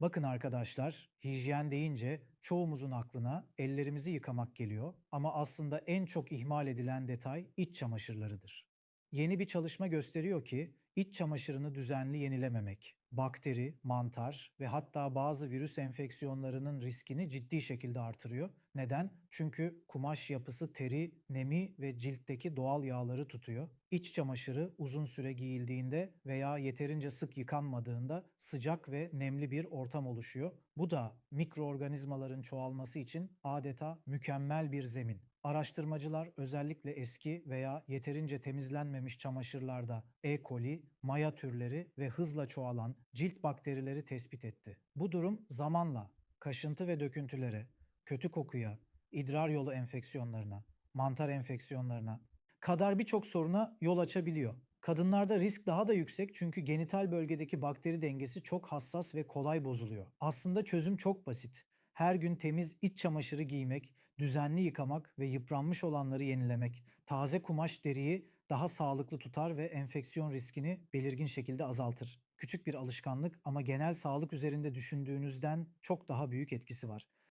Bakın arkadaşlar, hijyen deyince çoğumuzun aklına ellerimizi yıkamak geliyor ama aslında en çok ihmal edilen detay iç çamaşırlarıdır. Yeni bir çalışma gösteriyor ki iç çamaşırını düzenli yenilememek, bakteri, mantar ve hatta bazı virüs enfeksiyonlarının riskini ciddi şekilde artırıyor. Neden? Çünkü kumaş yapısı teri, nemi ve ciltteki doğal yağları tutuyor. İç çamaşırı uzun süre giyildiğinde veya yeterince sık yıkanmadığında sıcak ve nemli bir ortam oluşuyor. Bu da mikroorganizmaların çoğalması için adeta mükemmel bir zemin. Araştırmacılar özellikle eski veya yeterince temizlenmemiş çamaşırlarda E. coli, maya türleri ve hızla çoğalan cilt bakterileri tespit etti. Bu durum zamanla kaşıntı ve döküntülere, kötü kokuya, idrar yolu enfeksiyonlarına, mantar enfeksiyonlarına kadar birçok soruna yol açabiliyor. Kadınlarda risk daha da yüksek çünkü genital bölgedeki bakteri dengesi çok hassas ve kolay bozuluyor. Aslında çözüm çok basit. Her gün temiz iç çamaşırı giymek, düzenli yıkamak ve yıpranmış olanları yenilemek, taze kumaş deriyi daha sağlıklı tutar ve enfeksiyon riskini belirgin şekilde azaltır. Küçük bir alışkanlık ama genel sağlık üzerinde düşündüğünüzden çok daha büyük etkisi var.